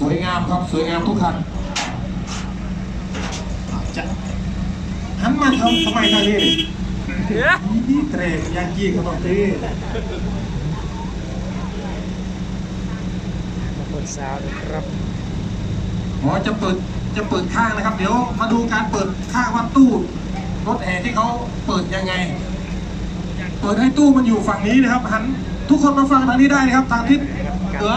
สวยงามครับสวยงามทุกคันจะหันมาทำทำไมทางนี้นี่เตรยางกี้เขาต้องเตรคนสาวนะครับอ๋อจะเปิดจะเปิดข้างนะครับ เดี๋ยวมาดูการเปิดข้างว่าตู้รถแห่ที่เขาเปิดยังไง เปิดให้ตู้มันอยู่ฝั่งนี้นะครับหันทุกคนมาฟังทางนี้ได้นะครับ ทางทิศเหนือ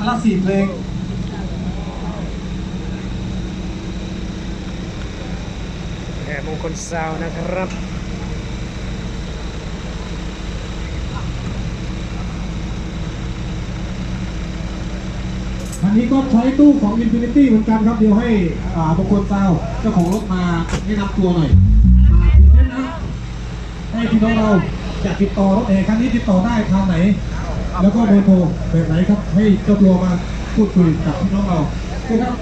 นละสี่เพลง แห่มงคลสาวนะครับอันนี้ก็ใช้ตู้ของ Infinity เหมือนกันครับ เดี๋ยวให้อ่าบุคคลเจ้าเจ้าของรถมาแนะนำตัวหน่อย มาพรีเซนต์นะให้พี่น้องเราจะติดต่อรถแห่ครั้งนี้ติดต่อได้ทางไหน แล้วก็เบอร์โทรแบบไหนครับ ให้เจ้าตัวมาพูดคุยกับพี่น้องเราครับ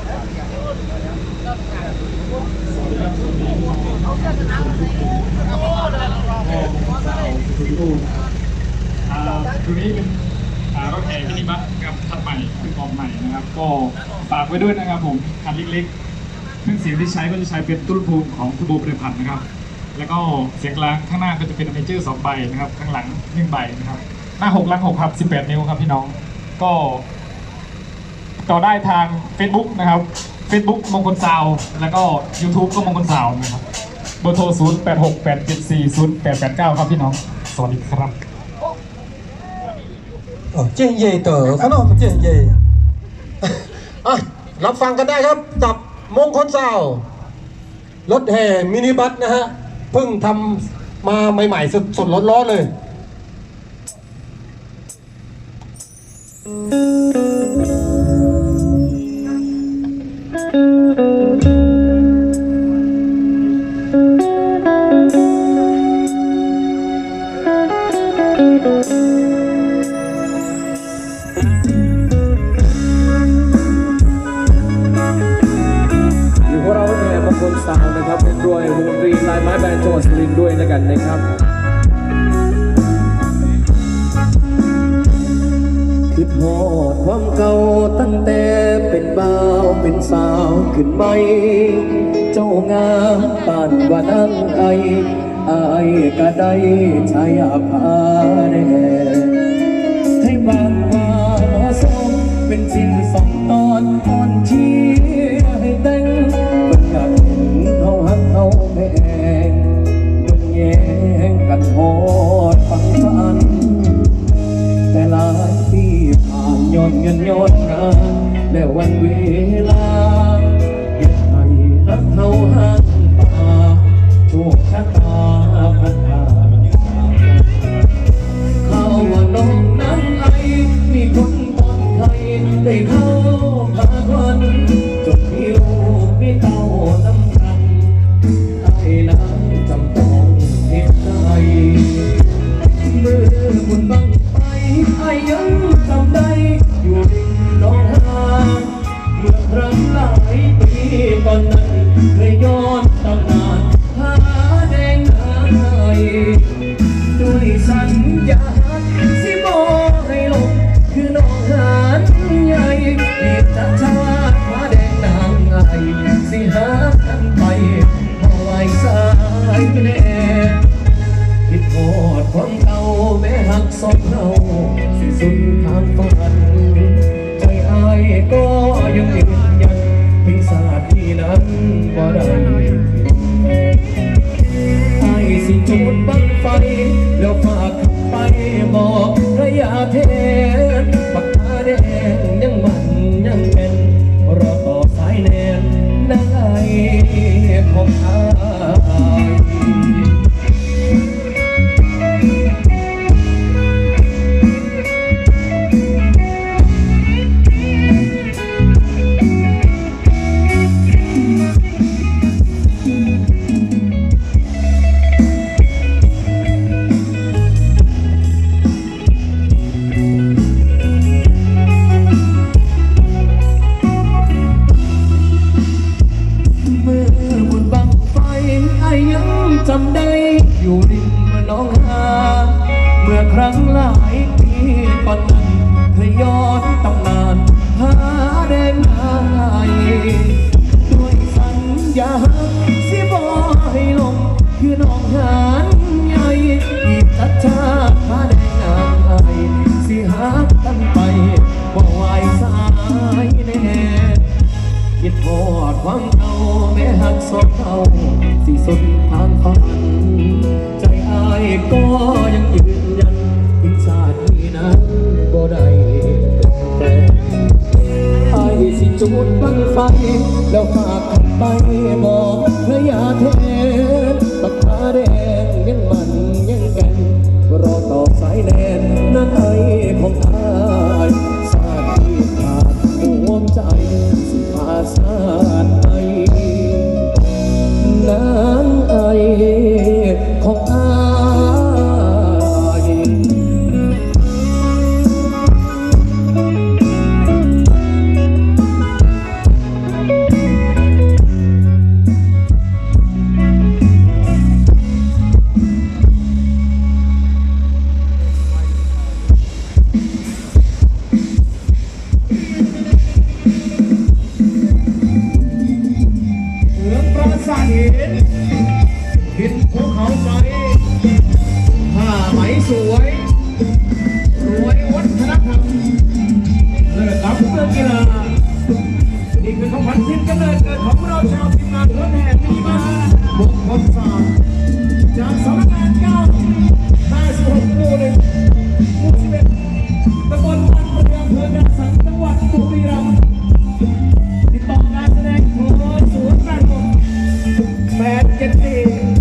อ่าตัวนี้เป็นรถแห่มินิบัสกับคันใหม่คือออกใหม่นะครับ ก็ฝากไว้ด้วยนะครับผมคันเล็กๆเครื่องเสียงที่ใช้ก็จะใช้เป็นตุ้นพูนของทูโบเปรพันธ์นะครับ แล้วก็เสียงกลางข้างหน้าก็จะเป็นเมเจอร์สองใบนะครับ ข้างหลังหนึ่งใบนะครับ หน้าหกหลังหกครับ 18 นิ้วครับพี่น้อง ก็ต่อได้ทาง Facebook นะครับ Facebook มงคลสาว แล้วก็ YouTube ก็มงคลสาวนะครับเบอร์โทร 0 8 6 8 7 4 0 8 8 9 ครับพี่น้อง สวัสดีครับเจงเย่เต๋อขนมเจงเย่รับฟังกันได้ครับจับมงคลสาว รถแห่มินิบัสนะฮะเพิ่งทำมาใหม่ๆสดๆร้อนๆเลย คลสาวนะครับเป็นด้วยวงดนตรีลายไม้แบนจังหวัดสุรินทร์ด้วยแล้วกันนะครับ คิดฮอดความเก่าตั้งแต่เป็นบ่าวเป็นสาวขึ้นไหม เจ้างามปานว่านั่งไออายก็ได้ชายาพาแน่ให้บางว่าเหมาะสมเป็นสิ้นสองตอนอ่อนเชียร์ให้แต่งเพิ่นอยากเห็นเฮาฮักเฮาแพงมันแย่งกันฮอดฟังฝัน ผ่านย้อนเงินย้อนงานแหักสมเร ความเก่าแม้หักสองเท่าสิสุดทางฝัน ใจอายก็ยังยืนยันถึงชาตินี้นั้นบ่ได้ไอ้สิจุดบังไฟ แล้วฝากไปบอกพระยาเทบักตาแดงยังมันยังแก่งรอต่อสายแนนนั้น ของอาานเกิดของเราชาวทีมานรถแห่ที่มาบุกคนสามจากสำนักเก้าได้สิบหกหมู่นึ่งหมู่สิบเอ็ดตำบลวันเรืออสังจังหวัดบุรีรัมติดต่อการแสดงโทรศูนย์แปดหแปดเจ็ดสี่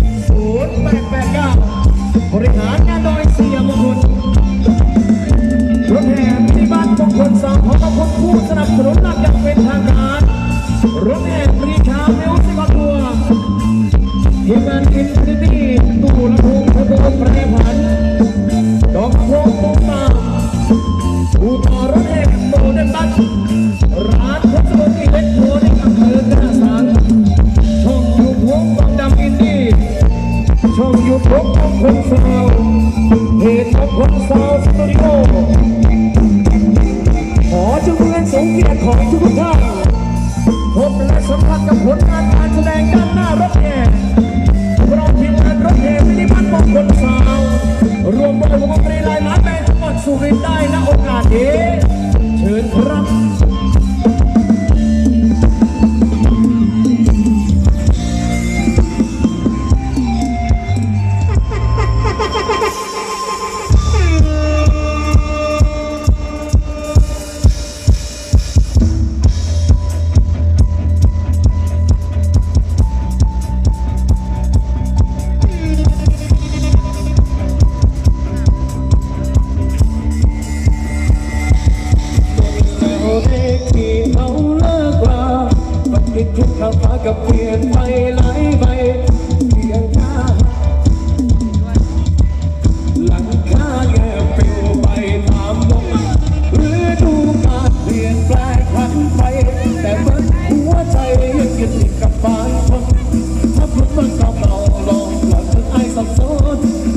Oh,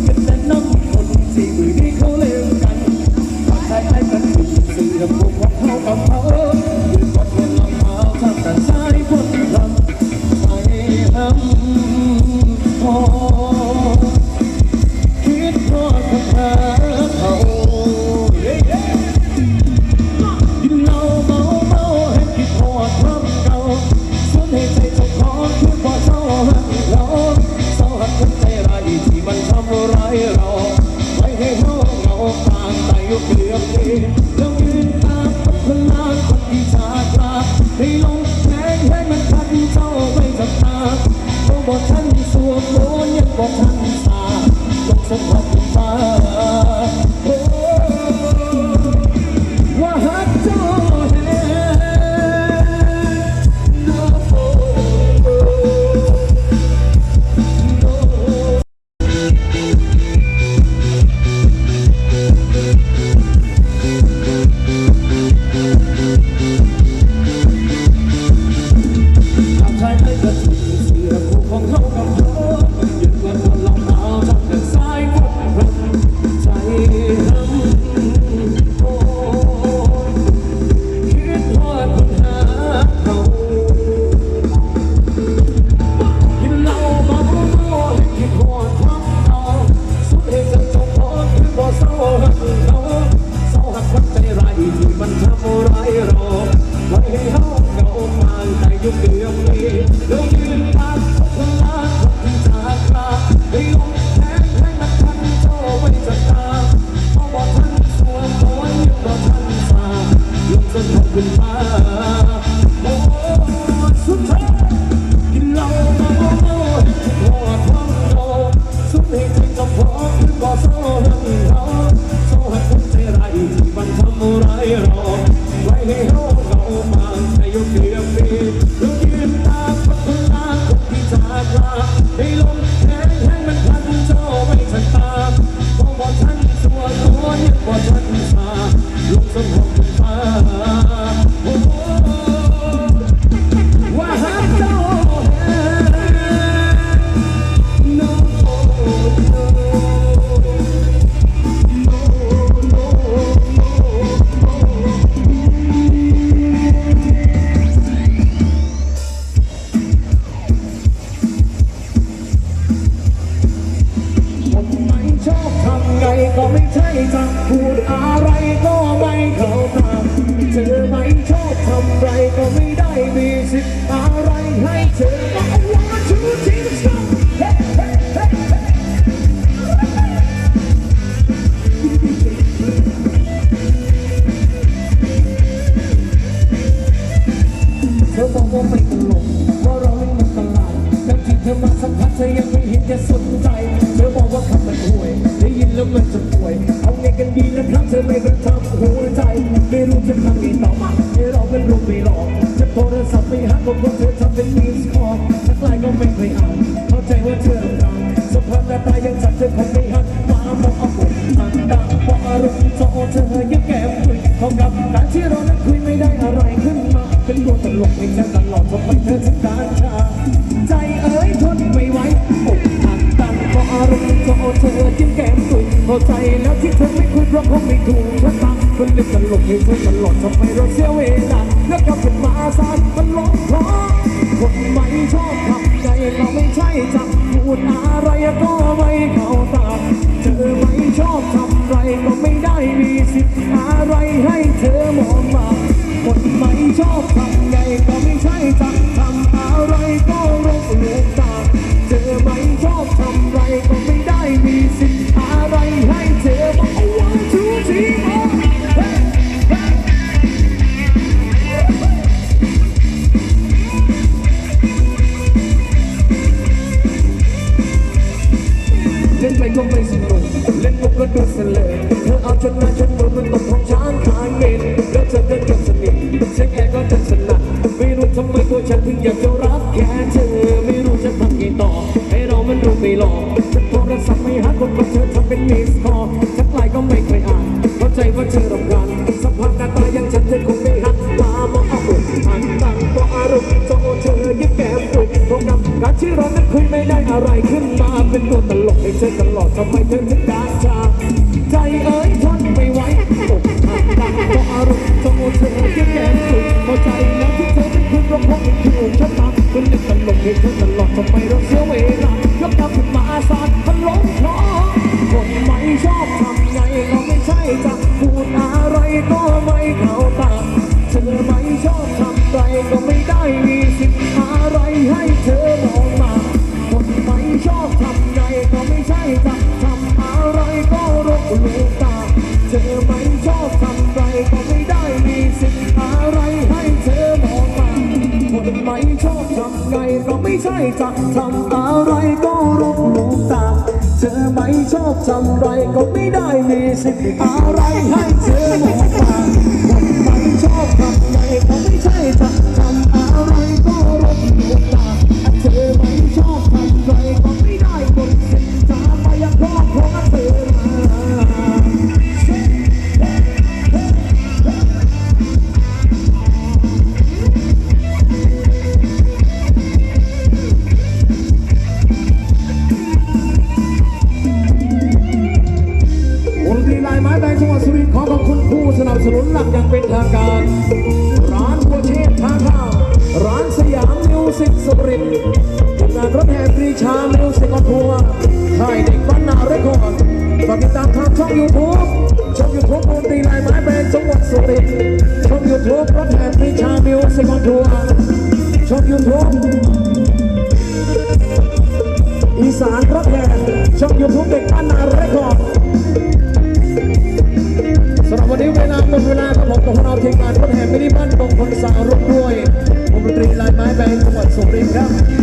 eu creio a ร้ายเราไว้ให้เฮาเหงาผ่านไปยุคเดือนนี้เรายืนตามพลังคนที่จากลาให้ลมแรงให้มันพันเจ้าไม่ทันตาพอบ่ทันสัวตัวยังบ่ทันสาลงสมอง เธอบอกว่าไม่ตลกว่าเราเล่นมันตลาดทั้งที่เธอมาสักพักเธอยังไม่เห็นจะสนใจ เธอบอกว่าคำมันห่วย ได้ยินแล้วมันจะป่วย เอาไงกันดีนะครับเธอไม่กระทำหัวใจ ไม่รู้จะทำไงต่อมาให้เราเป็นรูปไม่หลอก จะโทรศัพท์ไปหาคนคนเธอทำเป็นมิสคอลทักไลน์ก็ไม่เคยอ่านเข้าใจว่าเธอดังสภาพหน้าตายังจับเธอคงไม่หันมามองเอาบุญอันดังาะโซเธอยังแก้มคุยเท่ากับการที่เรานั้นคุยไม่ได้อะไรขึ้นมา เป็นตัวตลกให้ฉันตลอดทำไมเธอถึงการชาใจเอ๋ยทนไม่ไหวอกหักดังเพราะอารมณ์โซเธอยิ้มแก้มคุยเข้าใจแล้วที่เธอไม่คุยเพราะคงไม่ถูกชะตา คนเล่นตลกให้เธอตลอดทำไมเราเสียเวลาแล้วก็เป็นมาสานมันหลงเพราะคนไม่ชอบทำใจเราไม่ใช่จะพูดอะไรก็ไม่เข้าตาเธอไม่ชอบทำไรก็ไม่ได้มีสิทธิ์อะไรให้เธอมองมาคนไม่ชอบทำไงก็ไม่ใช่จะทำอะไร ทำไรก็ไม่ได้มีสิทธิ์อะไรให้เธอมองมา นับสนุนหลักอย่างเป็นทางการ ร้านบัวเชษท่าข้าว ร้านสยามมิวสิกสุรินทร์งานรถแห่ปรีชามิวสิกออนทัวร์ค่ายเด็กบ้านนาเรคคอร์ดฝากติดตามทางช่องยูทูบช่องยูทูบวงดนตรีลายไม้แดงจังหวัดสุรินทร์ช่องยูทูบรถแห่ปรีชามิวสิกอนทัวร์ช่อง YouTube อีสานรถแห่ช่อง YouTube เด็กบ้านนาเรคคอร์ด ลาครับผมกับพวกเราทีมงานคนแห่มินิบันบงคนสาวร่ด้วยวงดนตรีลายไม้แบนจังหวัดสุรินทร์ครับ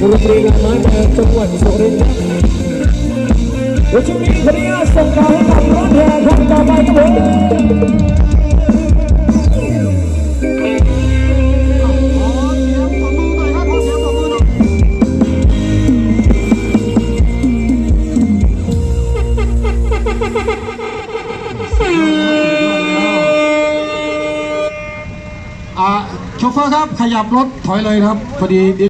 ดนตรีงานไม้แห่จังหวัดสุรินทร์ครับเดี๋ยวช่วงนี้ขออนุญาตส่งต่อให้กับรถแห่คนต่อไปครับผมอ่าโชเฟอร์ครับ ขยับรถถอยเลยครับ พอดี